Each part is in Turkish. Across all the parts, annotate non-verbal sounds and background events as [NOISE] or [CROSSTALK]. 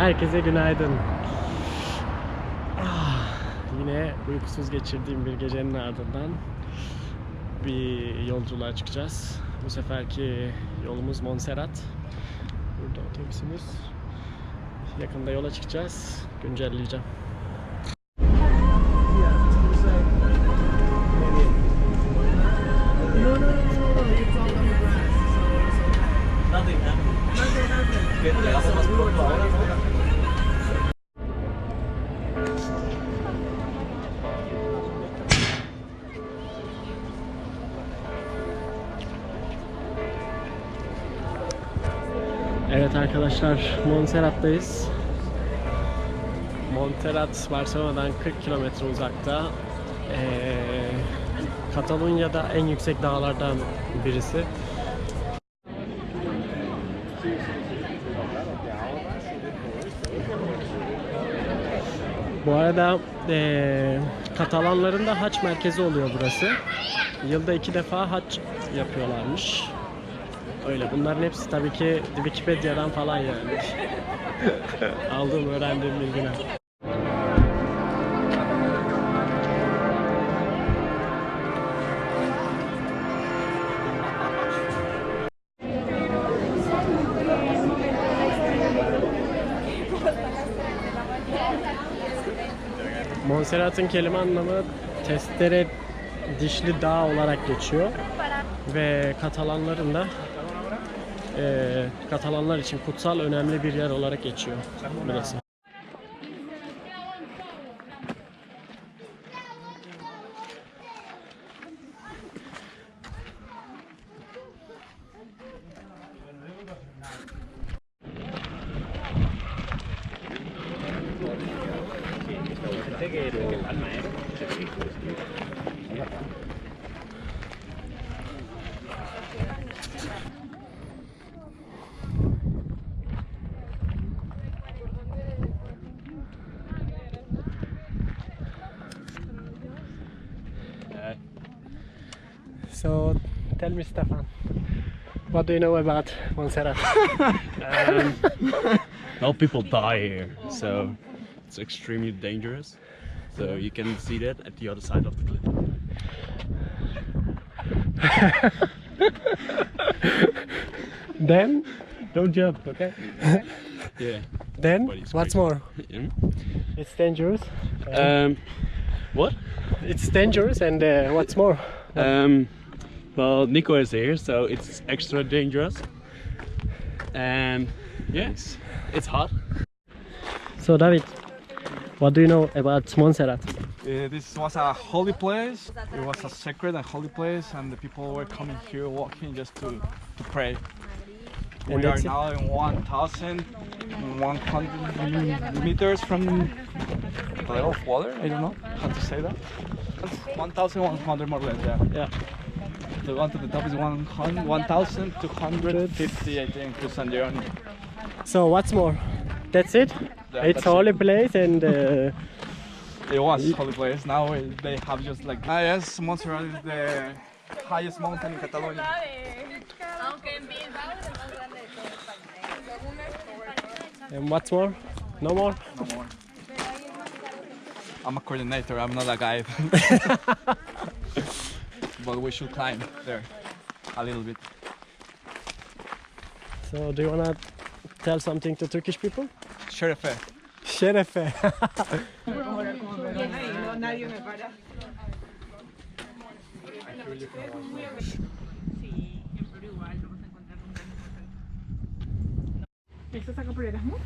Herkese günaydın. Ah, yine uykusuz geçirdiğim bir gecenin ardından bir yolculuğa çıkacağız. Bu seferki yolumuz Montserrat. Burada otobüsümüz. Yakında yola çıkacağız. Güncelleyeceğim. Evet arkadaşlar Montserrat'tayız. Montserrat Barcelona'dan 40 kilometre uzakta. Ee, Katalonya'da en yüksek dağlardan birisi. Bu arada ee, Katalanların da haç merkezi oluyor burası. Yılda iki defa haç yapıyorlarmış. Öyle bunların hepsi tabii ki Wikipedia'dan falan yani. [LAUGHS] Aldığım öğrendiğim bilgiler. Montserrat'ın kelime anlamı testere dişli dağ olarak geçiyor ve Katalanların da eee, Katalanlar için kutsal önemli bir yer olarak geçiyor burası. So tell me Stefan, what do you know about Montserrat? [LAUGHS] Um, [LAUGHS] well, people die here, so it's extremely dangerous. So you can see that at the other side of the cliff. [LAUGHS] then don't jump, okay? Yeah. Then But what's more? Yeah. It's dangerous. Um, what? It's dangerous and uh, what's more? Um, well, Nico is here, so it's extra dangerous. And yes, it's hot. So David, what do you know about Montserrat? Uh, this was a holy place. It was a sacred and holy place, and the people were coming here, walking just to, to pray. And we are that's it? now in 1,100 meters from the level of water. I don't know how to say that. 1,100 more or less. Yeah. Yeah. The one to the top is 100 1,250, I think, to San Jerónimo. So what's more? That's it. Yeah, it's that's holy it. place and uh, [LAUGHS] It was holy place. Now they have just like. Ah, yes, Montserrat is the highest mountain in Catalonia. Aunque en Bilbao es el más grande de toda España. and what's more? No more. No more. I'm a coordinator, I'm not a guide. [LAUGHS] [LAUGHS] but we should climb there a little bit. So do you wanna tell something to Turkish people? Şerefe. Şerefe. ¿Esto saca por Erasmus?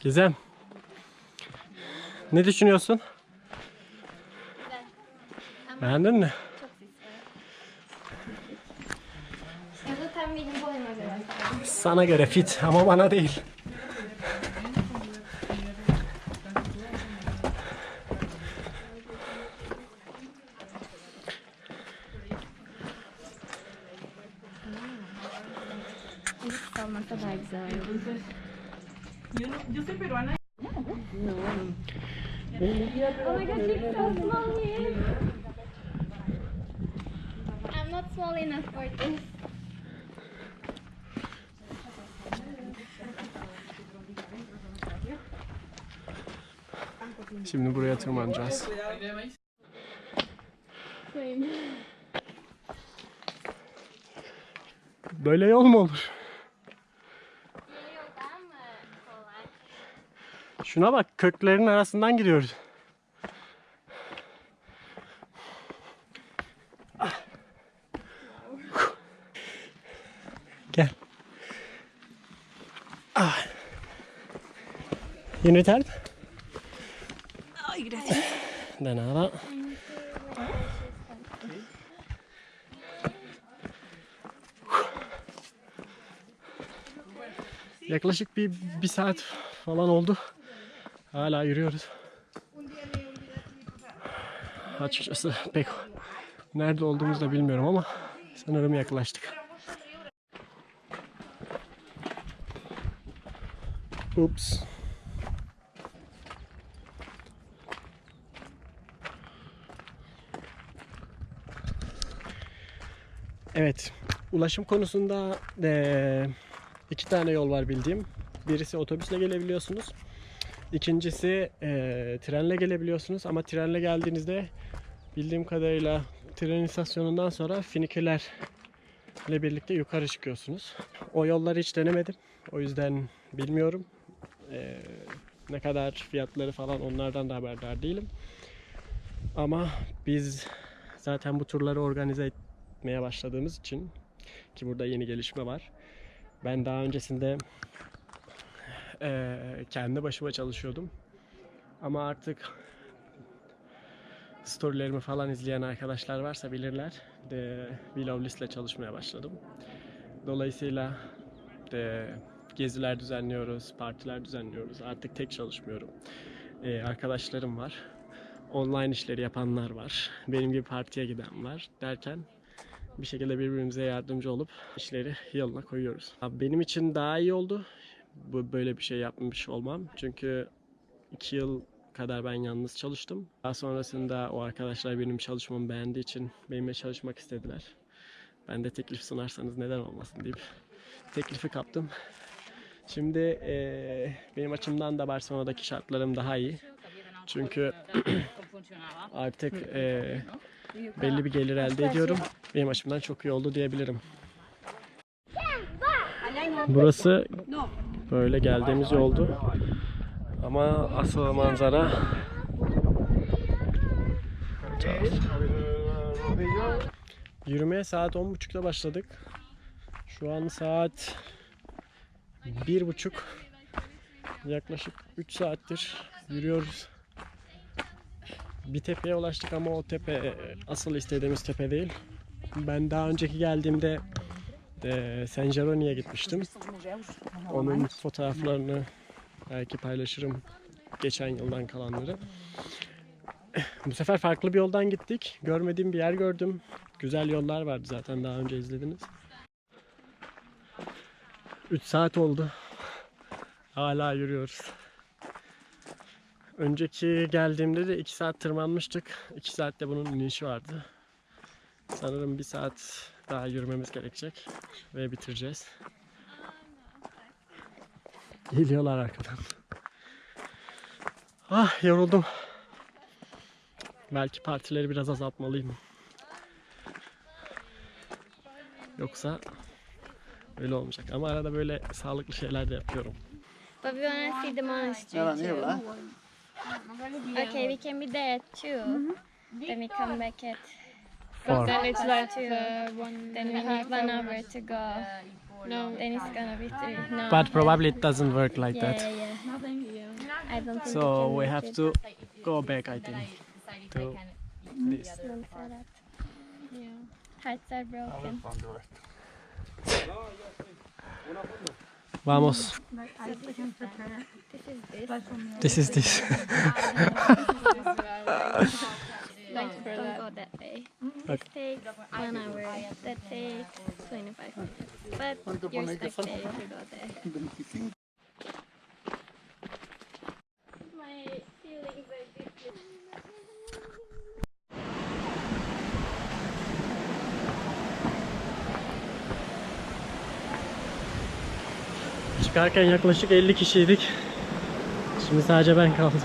Gizem. Ne düşünüyorsun? Beğendin mi? Ya zaten benim boyuma göre. Sana göre fit ama bana değil. So small here. I'm not small enough for this. Şimdi buraya tırmanacağız. Böyle yol mu olur? Şuna bak köklerin arasından giriyoruz. Gel. Ah. You need help? De nada. Yaklaşık bir, bir saat falan oldu. Hala yürüyoruz. Açıkçası pek nerede olduğumuzu da bilmiyorum ama sanırım yaklaştık. Ups. Evet, ulaşım konusunda eee, iki tane yol var bildiğim. Birisi otobüsle gelebiliyorsunuz. İkincisi eee, trenle gelebiliyorsunuz ama trenle geldiğinizde bildiğim kadarıyla tren istasyonundan sonra finikülerle birlikte yukarı çıkıyorsunuz. O yolları hiç denemedim. O yüzden bilmiyorum. Eee, ne kadar fiyatları falan onlardan da haberdar değilim. Ama biz zaten bu turları organize etmeye başladığımız için ki burada yeni gelişme var. Ben daha öncesinde eee, kendi başıma çalışıyordum. Ama artık storylerimi falan izleyen arkadaşlar varsa bilirler. De Willow ile çalışmaya başladım. Dolayısıyla de geziler düzenliyoruz, partiler düzenliyoruz. Artık tek çalışmıyorum. Ee, arkadaşlarım var. Online işleri yapanlar var. Benim gibi partiye giden var. Derken bir şekilde birbirimize yardımcı olup işleri yoluna koyuyoruz. Abi Benim için daha iyi oldu. Bu böyle bir şey yapmış olmam. Çünkü iki yıl kadar ben yalnız çalıştım. Daha sonrasında o arkadaşlar benim çalışmamı beğendiği için benimle çalışmak istediler. Ben de teklif sunarsanız neden olmasın deyip teklifi kaptım. Şimdi eee, benim açımdan da Barcelona'daki şartlarım daha iyi. Çünkü [CLEARS THROAT] artık eee, belli bir gelir elde ediyorum. Benim açımdan çok iyi oldu diyebilirim. Burası böyle geldiğimiz yoldu. Ama asıl manzara Yürümeye saat 10.30'da başladık. Şu an saat bir buçuk. Yaklaşık 3 saattir yürüyoruz. Bir tepeye ulaştık ama o tepe asıl istediğimiz tepe değil. Ben daha önceki geldiğimde e, San Jeroni'ye gitmiştim. Onun fotoğraflarını belki paylaşırım geçen yıldan kalanları. Bu sefer farklı bir yoldan gittik. Görmediğim bir yer gördüm. Güzel yollar vardı zaten daha önce izlediniz. 3 saat oldu. Hala yürüyoruz. Önceki geldiğimde de 2 saat tırmanmıştık. 2 saatte bunun inişi vardı. Sanırım 1 saat daha yürümemiz gerekecek. Ve bitireceğiz. Geliyorlar arkadan. Ah yoruldum. Belki partileri biraz azaltmalıyım. Yoksa öyle olmayacak. Ama arada böyle sağlıklı şeyler de yapıyorum. But we wanna see the monastery too. Okay, we can be there too. Then we come back at Four. Then it's like two. Then we need one hour to go. No. Then it's gonna be three. No. But probably it doesn't work like yeah, that. yeah, yeah. I don't So can we make have it. to go back I think. To this. Don't say that. Yeah. Hearts are broken. Vamos. This is this. This is this. [LAUGHS] Çıkarken yaklaşık 50 kişiydik. Şimdi sadece ben kaldım.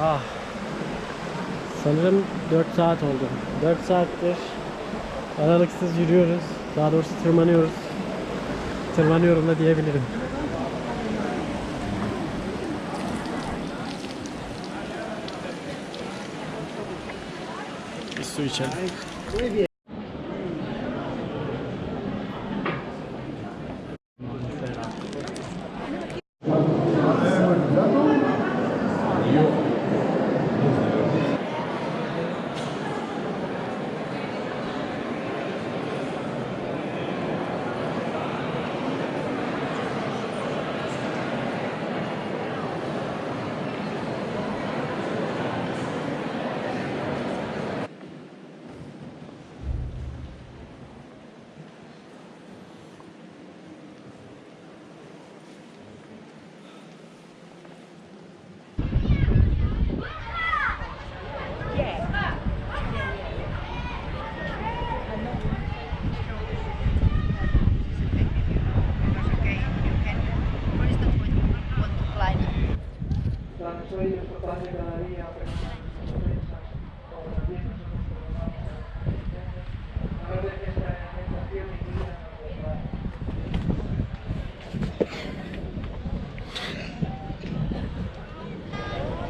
Ah. Sanırım 4 saat oldu. 4 saattir aralıksız yürüyoruz. Daha doğrusu tırmanıyoruz. Tırmanıyorum da diyebilirim. Bir su içelim.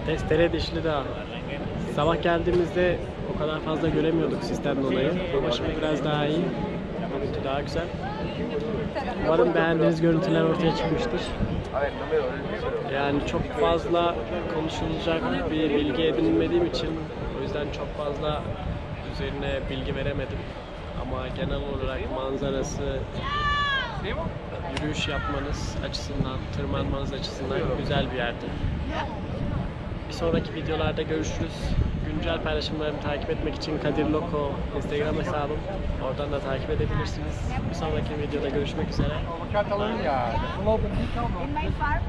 Testere dişli dağ. Sabah geldiğimizde o kadar fazla göremiyorduk sistem dolayı. Ama şimdi biraz daha iyi. Görüntü daha güzel. Umarım beğendiğiniz görüntüler ortaya çıkmıştır. Yani çok fazla konuşulacak bir bilgi edinmediğim için o yüzden çok fazla üzerine bilgi veremedim. Ama genel olarak manzarası, yürüyüş yapmanız açısından, tırmanmanız açısından güzel bir yerdir. Bir sonraki videolarda görüşürüz. Güncel paylaşımlarımı takip etmek için Kadir Loko Instagram hesabım. Oradan da takip edebilirsiniz. Bir sonraki videoda görüşmek üzere. Bye. In my farm,